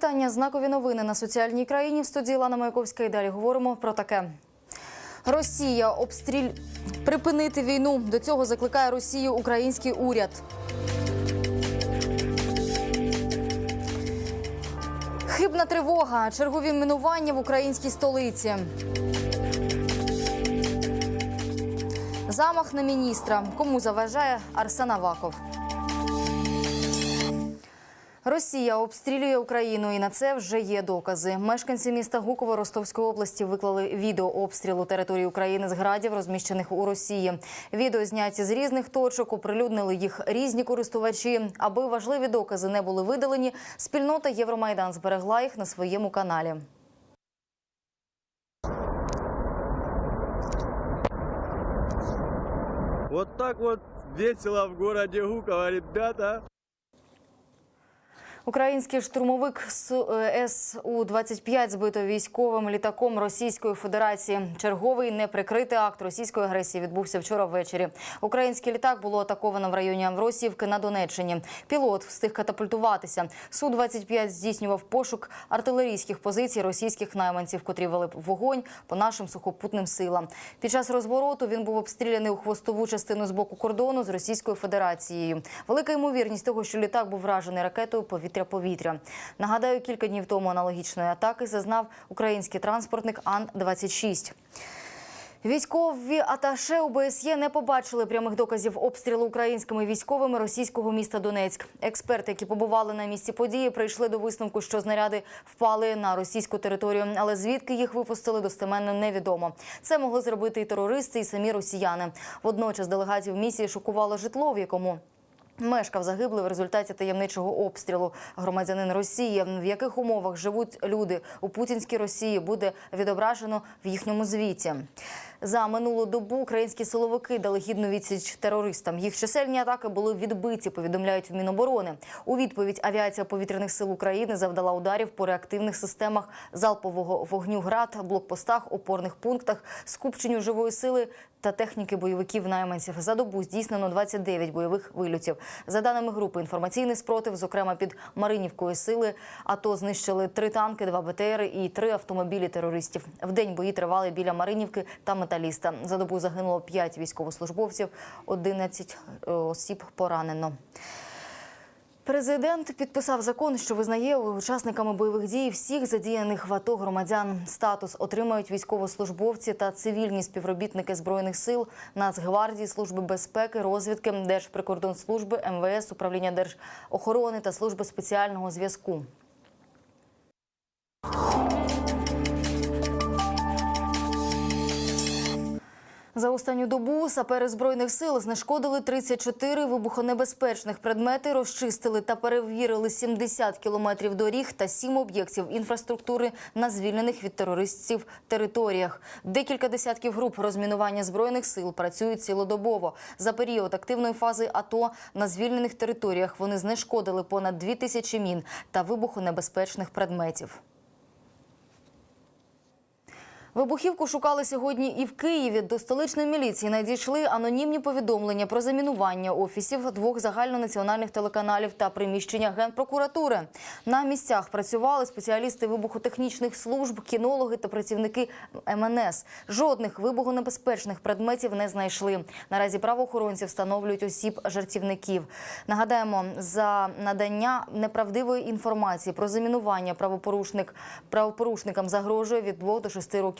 Вітання. Знакові новини на соціальній країні. В студії Лана Маяковська. І далі говоримо про таке. Росія обстріль припинити війну. До цього закликає Росію український уряд. Хибна тривога. Чергові мінування в українській столиці. Замах на міністра. Кому заважає Арсен Аваков. Росія обстрілює Україну, і на це вже є докази. Мешканці міста Гуково Ростовської області виклали відео обстрілу території України з градів, розміщених у Росії. Відео зняті з різних точок, оприлюднили їх різні користувачі. Аби важливі докази не були видалені, спільнота Євромайдан зберегла їх на своєму каналі. Вот так вот весело в городе Гуково, ребята. Український штурмовик е, Су-25 збито військовим літаком Російської Федерації. Черговий неприкритий акт російської агресії відбувся вчора ввечері. Український літак було атаковано в районі Амвросіївки на Донеччині. Пілот встиг катапультуватися. Су-25 здійснював пошук артилерійських позицій російських найманців, котрі вели вогонь по нашим сухопутним силам. Під час розвороту він був обстріляний у хвостову частину з боку кордону з Російською Федерацією. Велика ймовірність того, що літак був вражений ракетою повітря-повітря. Нагадаю, кілька днів тому аналогічної атаки зазнав український транспортник Ан-26. Військові аташе ОБСЄ не побачили прямих доказів обстрілу українськими військовими російського міста Донецьк. Експерти, які побували на місці події, прийшли до висновку, що знаряди впали на російську територію, але звідки їх випустили достеменно невідомо. Це могли зробити і терористи, і самі росіяни. Водночас делегатів місії шокувало житло, в якому Мешкав загиблий в результаті таємничого обстрілу громадянин Росії. В яких умовах живуть люди у путінській Росії буде відображено в їхньому звіті. За минулу добу українські силовики дали гідну відсіч терористам. Їх чисельні атаки були відбиті. Повідомляють в Міноборони. У відповідь авіація повітряних сил України завдала ударів по реактивних системах залпового вогню град, блокпостах, опорних пунктах, скупченню живої сили та техніки бойовиків найманців. За добу здійснено 29 бойових вильотів. За даними групи інформаційний спротив, зокрема під Маринівкою сили, АТО знищили три танки, два БТРи і три автомобілі терористів. В день бої тривали біля Маринівки та Металіста. За добу загинуло 5 військовослужбовців, 11 осіб поранено. Президент підписав закон, що визнає учасниками бойових дій всіх задіяних в АТО громадян. Статус отримають військовослужбовці та цивільні співробітники збройних сил, Нацгвардії, служби безпеки, розвідки, Держприкордонслужби, МВС, управління держохорони та служби спеціального зв'язку. За останню добу сапери збройних сил знешкодили 34 вибухонебезпечних предмети, розчистили та перевірили 70 кілометрів доріг та 7 об'єктів інфраструктури на звільнених від терористів територіях. Декілька десятків груп розмінування збройних сил працюють цілодобово. За період активної фази АТО на звільнених територіях вони знешкодили понад 2 тисячі мін та вибухонебезпечних предметів. Вибухівку шукали сьогодні і в Києві. До столичної міліції надійшли анонімні повідомлення про замінування офісів двох загальнонаціональних телеканалів та приміщення генпрокуратури. На місцях працювали спеціалісти вибухотехнічних служб, кінологи та працівники МНС. Жодних вибухонебезпечних предметів не знайшли. Наразі правоохоронці встановлюють осіб жартівників. Нагадаємо, за надання неправдивої інформації про замінування правопорушник правопорушникам загрожує від 2 до 6 років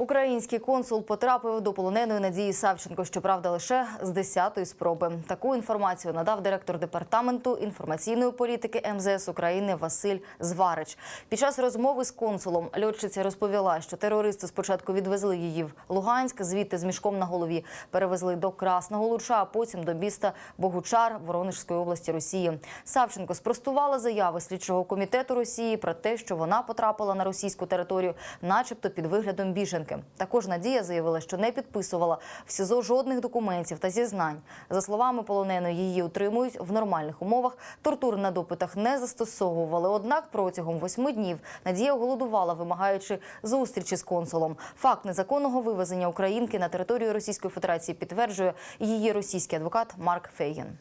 Український консул потрапив до полоненої Надії Савченко, щоправда, лише з 10-ї спроби. Таку інформацію надав директор департаменту інформаційної політики МЗС України Василь Зварич. Під час розмови з консулом льотчиця розповіла, що терористи спочатку відвезли її в Луганськ, звідти з мішком на голові перевезли до Красного Луча, а потім до міста Богучар Воронежської області Росії. Савченко спростувала заяви слідчого комітету Росії про те, що вона потрапила на російську територію, начебто під виглядом біженки. Також Надія заявила, що не підписувала в СІЗО жодних документів та зізнань. За словами полоненої, її утримують в нормальних умовах. Тортур на допитах не застосовували. Однак протягом восьми днів Надія голодувала, вимагаючи зустрічі з консулом. Факт незаконного вивезення українки на територію Російської Федерації підтверджує її російський адвокат Марк Фейгін.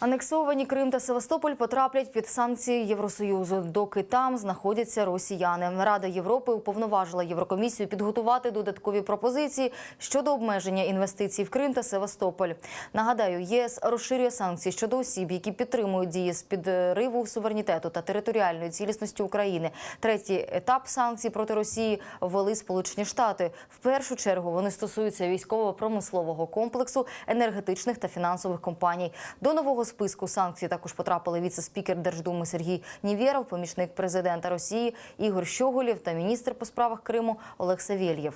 Анексовані Крим та Севастополь потраплять під санкції Євросоюзу, доки там знаходяться росіяни. Рада Європи уповноважила Єврокомісію підготувати додаткові пропозиції щодо обмеження інвестицій в Крим та Севастополь. Нагадаю, єС розширює санкції щодо осіб, які підтримують дії з підриву суверенітету та територіальної цілісності України. Третій етап санкцій проти Росії ввели Сполучені Штати. В першу чергу вони стосуються військово-промислового комплексу, енергетичних та фінансових компаній. До нового списку санкцій також потрапили віце-спікер Держдуми Сергій Нівєров, помічник президента Росії Ігор Щоголєв та міністр по справах Криму Олег Савєльєв.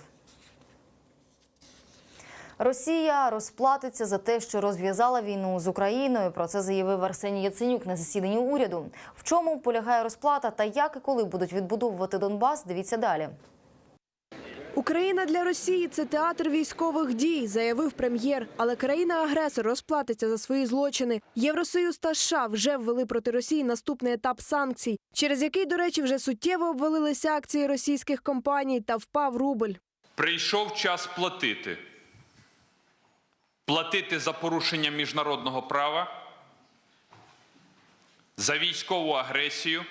Росія розплатиться за те, що розв'язала війну з Україною. Про це заявив Арсеній Яценюк на засіданні уряду. В чому полягає розплата та як і коли будуть відбудовувати Донбас? Дивіться далі. Україна для Росії це театр військових дій, заявив прем'єр. Але країна-агресор розплатиться за свої злочини. Євросоюз та США вже ввели проти Росії наступний етап санкцій, через який, до речі, вже суттєво обвалилися акції російських компаній та впав рубль. Прийшов час платити. Платити за порушення міжнародного права, за військову агресію,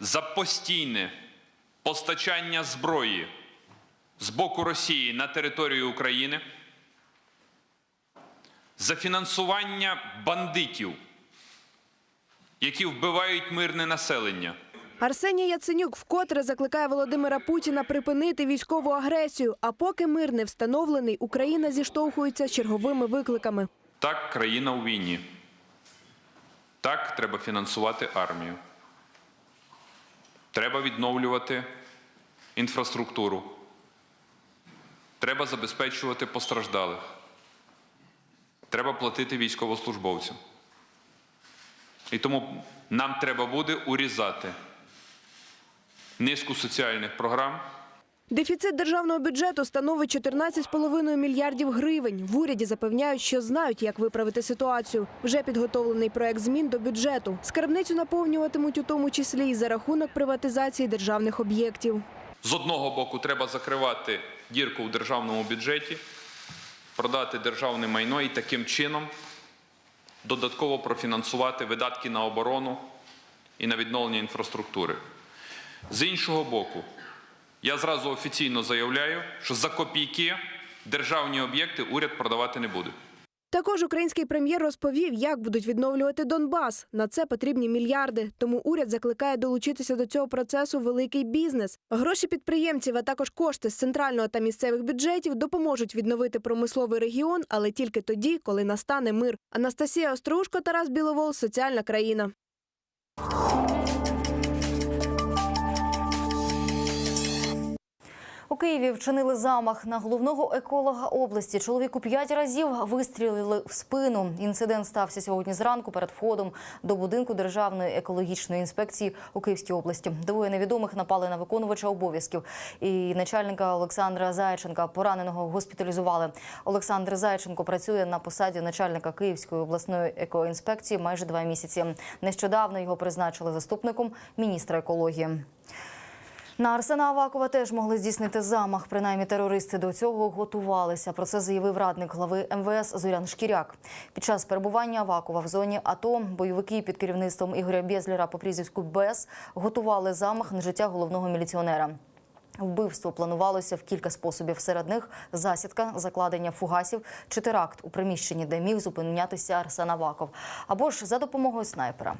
за постійне постачання зброї з боку Росії на територію України, за фінансування бандитів, які вбивають мирне населення. Арсеній Яценюк вкотре закликає Володимира Путіна припинити військову агресію. А поки мир не встановлений, Україна зіштовхується з черговими викликами. Так, країна у війні. Так, треба фінансувати армію. Треба відновлювати інфраструктуру. Треба забезпечувати постраждалих. Треба платити військовослужбовцям. І тому нам треба буде урізати низку соціальних програм. Дефіцит державного бюджету становить 14,5 мільярдів гривень. В уряді запевняють, що знають, як виправити ситуацію. Вже підготовлений проект змін до бюджету. Скарбницю наповнюватимуть у тому числі і за рахунок приватизації державних об'єктів. З одного боку, треба закривати дірку в державному бюджеті, продати державне майно і таким чином додатково профінансувати видатки на оборону і на відновлення інфраструктури. З іншого боку, я зразу офіційно заявляю, що за копійки державні об'єкти уряд продавати не буде. Також український прем'єр розповів, як будуть відновлювати Донбас. На це потрібні мільярди. Тому уряд закликає долучитися до цього процесу великий бізнес. Гроші підприємців, а також кошти з центрального та місцевих бюджетів допоможуть відновити промисловий регіон, але тільки тоді, коли настане мир. Анастасія Острушко, Тарас Біловол, соціальна країна. У Києві вчинили замах на головного еколога області. Чоловіку п'ять разів вистрілили в спину. Інцидент стався сьогодні зранку перед входом до будинку Державної екологічної інспекції у Київській області. Двоє невідомих напали на виконувача обов'язків і начальника Олександра Зайченка. Пораненого госпіталізували. Олександр Зайченко працює на посаді начальника Київської обласної екоінспекції майже два місяці. Нещодавно його призначили заступником міністра екології. На Арсена Авакова теж могли здійснити замах. Принаймні терористи до цього готувалися. Про це заявив радник глави МВС Зорян Шкіряк. Під час перебування Авакова в зоні АТО бойовики під керівництвом Ігоря Безлєра по прізвиську БЕС готували замах на життя головного міліціонера. Вбивство планувалося в кілька способів. Серед них засідка, закладення фугасів чи теракт у приміщенні, де міг зупинятися Арсен Аваков, або ж за допомогою снайпера.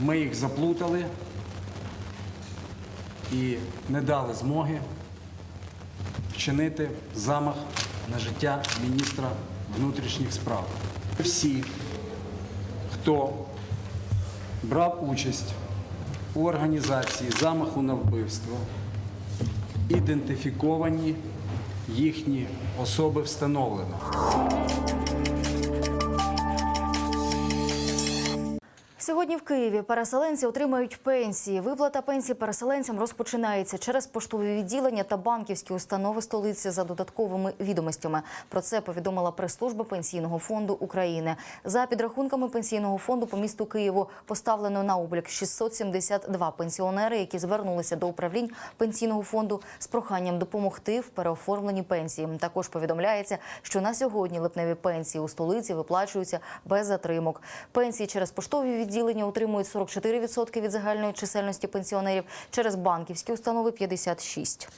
Ми їх заплутали і не дали змоги вчинити замах на життя міністра внутрішніх справ. Всі, хто брав участь у організації замаху на вбивство, ідентифіковані, їхні особи встановлено. Сьогодні в Києві переселенці отримають пенсії. Виплата пенсій переселенцям розпочинається через поштові відділення та банківські установи столиці за додатковими відомостями. Про це повідомила прес-служба Пенсійного фонду України. За підрахунками пенсійного фонду по місту Києву поставлено на облік 672 пенсіонери, які звернулися до управлінь пенсійного фонду з проханням допомогти в переоформленні пенсії. Також повідомляється, що на сьогодні липневі пенсії у столиці виплачуються без затримок. Пенсії через поштові відділення отримують 44% від загальної чисельності пенсіонерів, через банківські установи 56%.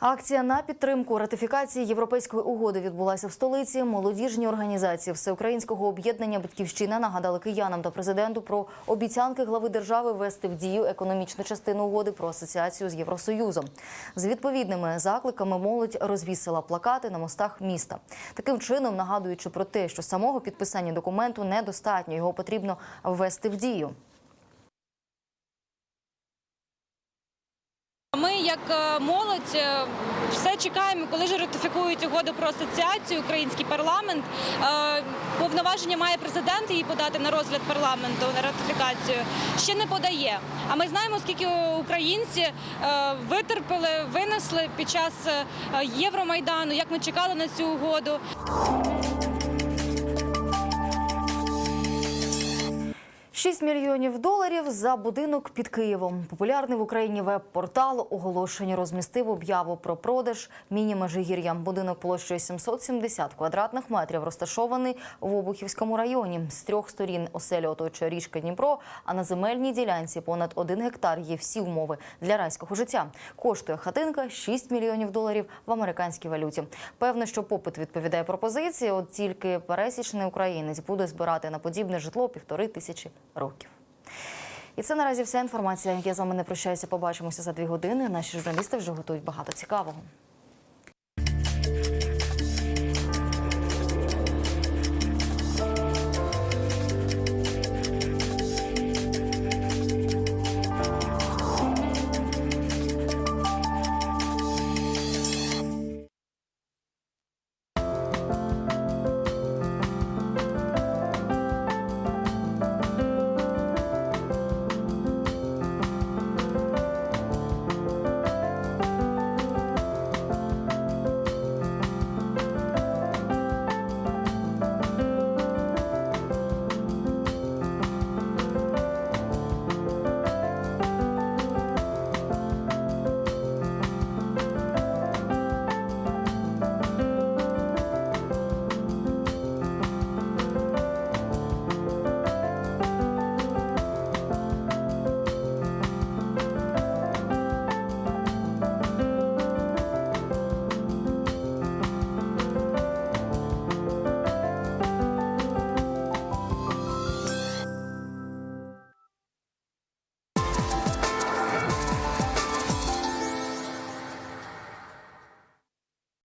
Акція на підтримку ратифікації європейської угоди відбулася в столиці. Молодіжні організації Всеукраїнського об'єднання Батьківщина нагадали киянам та президенту про обіцянки глави держави ввести в дію економічну частину угоди про асоціацію з Євросоюзом. З відповідними закликами молодь розвісила плакати на мостах міста. Таким чином нагадуючи про те, що самого підписання документу недостатньо, його потрібно ввести в дію. Ми, як е, молодь, е, все чекаємо, коли ж ратифікують угоду про асоціацію український парламент. Е, Повноваження має президент її подати на розгляд парламенту на ратифікацію. Ще не подає. А ми знаємо, скільки українці е, витерпіли, винесли під час е, Євромайдану, як ми чекали на цю угоду. 6 мільйонів доларів за будинок під Києвом. Популярний в Україні веб-портал оголошення розмістив об'яву про продаж міні-межигір'я. Будинок площею 770 квадратних метрів розташований в Обухівському районі. З трьох сторін оселя оточує річка Дніпро, а на земельній ділянці понад один гектар є всі умови для райського життя. Коштує хатинка 6 мільйонів доларів в американській валюті. Певно, що попит відповідає пропозиції. От тільки пересічний українець буде збирати на подібне житло півтори тисячі років. І це наразі вся інформація. Я з вами не прощаюся. Побачимося за дві години. Наші журналісти вже готують багато цікавого.